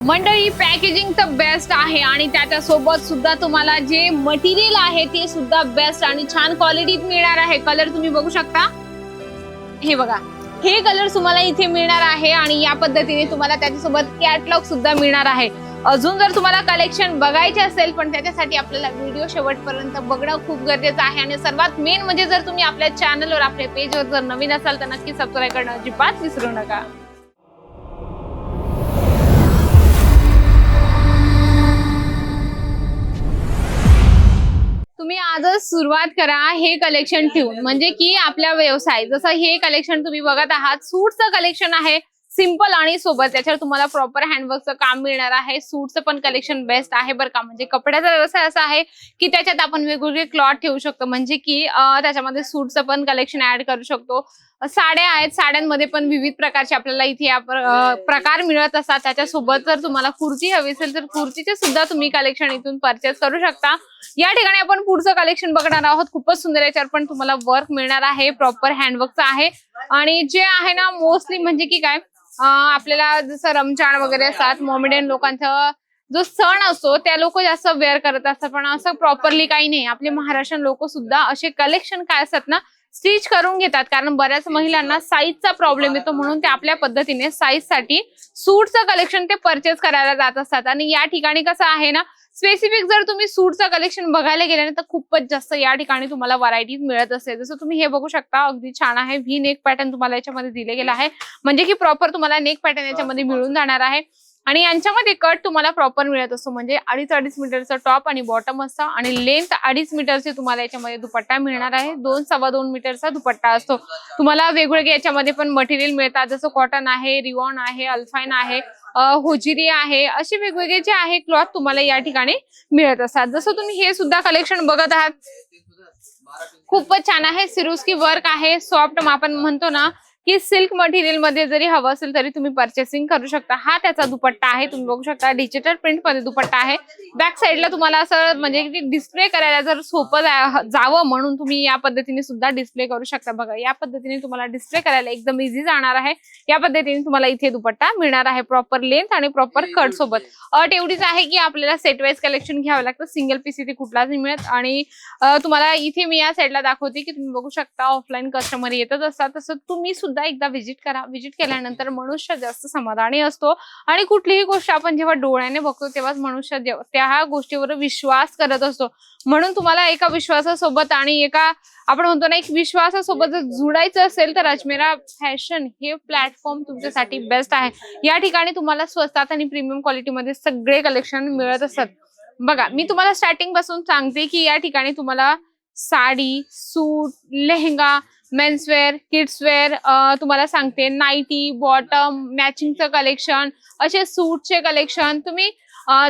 मंडळी पॅकेजिंग तर बेस्ट आहे आणि त्याच्या सोबत सुद्धा तुम्हाला जे मटेरियल आहे ते सुद्धा बेस्ट आणि छान क्वालिटीत मिळणार आहे. कलर तुम्ही बघू शकता. हे बघा. हे कलर तुम्हाला इथे मिळणार आहे आणि या पद्धतीने तुम्हाला त्याच्यासोबत कॅटलॉग सुद्धा मिळणार आहे. अजून जर तुम्हाला कलेक्शन बघायचे असेल पण त्याच्यासाठी आपल्याला व्हिडिओ शेवटपर्यंत बघणं खूप गरजेचं आहे. आणि सर्वात मेन म्हणजे जर तुम्ही आपल्या चॅनलवर आपल्या पेजवर जर नवीन असाल तर नक्की सबस्क्राईब करणं अजिबात विसरू नका. सुरुवात करा हे कलेक्शन ठेवून. म्हणजे की आपला व्यवसाय जसं हे कलेक्शन तुम्ही बघत आहात सूटचं कलेक्शन आहे सिंपल आणि सोबत. त्याच्यावर तुम्हाला प्रॉपर हँडवर्कचं काम मिळणार आहे. सूटचं पण कलेक्शन बेस्ट आहे बरं का. म्हणजे कपड्याचा व्यवसाय असा आहे की त्याच्यात आपण वेगवेगळे क्लॉथ ठेवू शकतो. म्हणजे की त्याच्यामध्ये सूटचं पण कलेक्शन ऍड करू शकतो. साड्या आहेत साड्यांमध्ये पण विविध प्रकारचे आपल्याला इथे या प्रकार मिळत असतात. त्याच्यासोबत जर तुम्हाला कुर्ती हवी असेल तर कुर्तीचे सुद्धा तुम्ही कलेक्शन इथून परचेस करू शकता. या ठिकाणी आपण पुढचं कलेक्शन बघणार आहोत. खूपच सुंदर याच्यावर पण तुम्हाला वर्क मिळणार आहे. प्रॉपर हँडवर्कचं आहे. आणि जे आहे ना मोस्टली म्हणजे की काय आपल्याला जसं रमजान वगैरे असतात मोमेडियन लोकांचा जो सण असतो त्या लोक जास्त वेअर करत असतात. पण असं प्रॉपरली काही नाही. आपले महाराष्ट्रीयन लोक सुद्धा असे कलेक्शन काय असतात ना स्टिच करून घेतात. कारण बऱ्याच महिलांना साईजचा प्रॉब्लेम येतो म्हणून ते आपल्या पद्धतीने साईजसाठी सूटचं कलेक्शन ते परचेस करायला जात असतात. आणि या ठिकाणी कसं आहे ना स्पेसिफिक जर तुम्ही सूटचं कलेक्शन बघायला गेले ना तर खूपच जास्त या ठिकाणी तुम्हाला व्हरायटीज मिळत असेल. जसं तुम्ही हे बघू शकता अगदी छान आहे. व्ही नेक पॅटर्न तुम्हाला याच्यामध्ये दिले गेला आहे. म्हणजे की प्रॉपर तुम्हाला नेक पॅटर्न याच्यामध्ये मिळून जाणार आहे. आणि यांच्यामध्ये कट तुम्हाला प्रॉपर मिळत असतो. म्हणजे अडीच अडीच मीटरचा टॉप आणि बॉटम असतं. आणि लेंथ अडीच मीटरचे तुम्हाला याच्यामध्ये दुपट्टा मिळणार आहे. दोन सव्वा दोन मीटरचा दुपट्टा असतो. तुम्हाला वेगवेगळे याच्यामध्ये पण मटेरियल मिळतात. जसं कॉटन आहे रिवॉन आहे अल्फाईन आहे होजिरी आहे. असे वेगवेगळे जे आहे क्लॉथ तुम्हाला या ठिकाणी मिळत असतात. जसं तुम्ही हे सुद्धा कलेक्शन बघत आहात. खूपच छान आहे. सिरुस्की वर्क आहे. सॉफ्ट आपण म्हणतो ना की सिल्क मटेरियलमध्ये जरी हवं असेल तरी तुम्ही परचेसिंग करू शकता. हा त्याचा दुपट्टा आहे तुम्ही बघू शकता. डिजिटल प्रिंटमध्ये दुपट्टा आहे. बॅक साईडला तुम्हाला असं म्हणजे डिस्प्ले करायला जर सोपं जावं म्हणून तुम्ही या पद्धतीने सुद्धा डिस्प्ले करू शकता. बघा या पद्धतीने तुम्हाला डिस्प्ले करायला एकदम इझी जाणार आहे. या पद्धतीने तुम्हाला इथे दुपट्टा मिळणार आहे. प्रॉपर लेंथ आणि प्रॉपर कट सोबत. अट एवढीच आहे की आपल्याला सेट वाईज कलेक्शन घ्यावं लागतं. सिंगल पीस इथे कुठलाच नाही मिळत. आणि तुम्हाला इथे मी या साईडला दाखवते की तुम्ही बघू शकता ऑफलाईन कस्टमर येतच असतात. तसं तुम्ही सुद्धा एकदा व्हिजिट करा. व्हिजिट केल्यानंतर मनुष्य जास्त समाधानी असतो. आणि कुठलीही गोष्ट आपण जेव्हा डोळ्याने बघतो तेव्हाच मनुष्य त्या गोष्टीवर विश्वास करत असतो. म्हणून तुम्हाला एका विश्वासासोबत आणि एका आपण म्हणतो ना एक विश्वासासोबत जर जुडायचं असेल तर अजमेरा फॅशन हे प्लॅटफॉर्म तुमच्यासाठी बेस्ट आहे. या ठिकाणी तुम्हाला स्वस्तात आणि प्रीमियम क्वालिटीमध्ये सगळे कलेक्शन मिळत असतात. बघा मी तुम्हाला स्टार्टिंगपासून सांगते की या ठिकाणी तुम्हाला sari suit lehenga menswear kidswear तुम्हाला सांगते नाईटी बॉटम मॅचिंगचं कलेक्शन असे सूटचे कलेक्शन. तुम्ही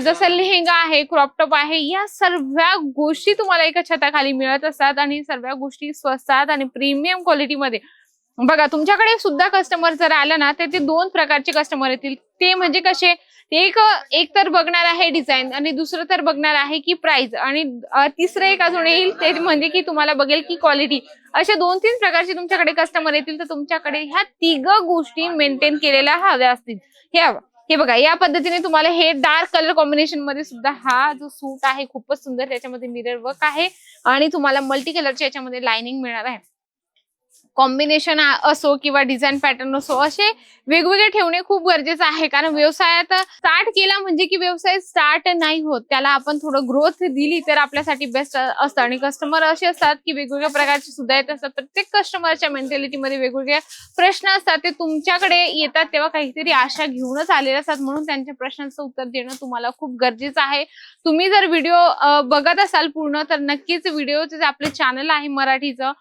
जसं लेहंगा आहे क्रॉपटॉप आहे या सर्व गोष्टी तुम्हाला एका छताखाली मिळत असतात आणि सर्व गोष्टी स्वस्तात आणि प्रीमियम क्वालिटीमध्ये बघा तुमच्याकडे सुद्धा कस्टमर जर आला ना तर ते दोन प्रकारचे कस्टमर येतील. ते म्हणजे कसे एक एक तर बघणार आहे डिझाईन आणि दुसरं तर बघणार आहे की प्राइस आणि तिसरं एक अजून येईल ते म्हणजे की तुम्हाला बघेल की क्वालिटी अशा दोन तीन प्रकारचे तुमच्याकडे कस्टमर येतील तर तुमच्याकडे ह्या तिघ गोष्टी मेंटेन केलेल्या हव्या असतील. हे हवं. हे बघा या पद्धतीने तुम्हाला हे डार्क कलर कॉम्बिनेशनमध्ये सुद्धा हा जो सूट आहे खूपच सुंदर त्याच्यामध्ये मिरर वर्क आहे. आणि तुम्हाला मल्टी कलरच्या याच्यामध्ये लाइनिंग मिळणार आहे. कॉम्बिनेशन असो किंवा डिझाईन पॅटर्न असो असे वेगवेगळे ठेवणे खूप गरजेचं आहे. कारण व्यवसायात स्टार्ट केला म्हणजे की व्यवसाय स्टार्ट नाही होत. त्याला आपण थोडं ग्रोथ दिली तर आपल्यासाठी बेस्ट असतं. आणि कस्टमर असे असतात की वेगवेगळ्या प्रकारचे सुद्धा येत असतात. प्रत्येक कस्टमरच्या मेंटॅलिटीमध्ये वेगवेगळे प्रश्न असतात. ते तुमच्याकडे येतात तेव्हा काहीतरी आशा घेऊनच आलेले असतात. म्हणून त्यांच्या प्रश्नांचं उत्तर देणं तुम्हाला खूप गरजेचं आहे. तुम्ही जर व्हिडिओ बघत असाल पूर्ण तर नक्कीच व्हिडिओचे जे आपले चॅनल आहे मराठीचं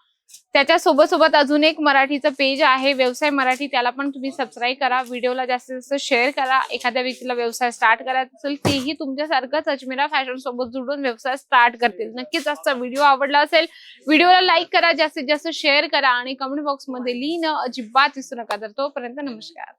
त्याच्या सोबत सोबत अजून एक मराठीचं पेज आहे व्यवसाय मराठी. त्याला पण तुम्ही सबस्क्राईब करा. व्हिडिओला जास्तीत जास्त शेअर करा. एखाद्या व्यक्तीला व्यवसाय स्टार्ट करायचा असेल तेही तुमच्यासारखंच अजमेरा फॅशन सोबत जुडून व्यवसाय स्टार्ट करतील. नक्कीच आजचा व्हिडिओ आवडला असेल व्हिडिओला लाईक करा जास्तीत जास्त शेअर करा आणि कमेंट बॉक्समध्ये लिहिणं अजिबात विसरू नका. तर तोपर्यंत नमस्कार.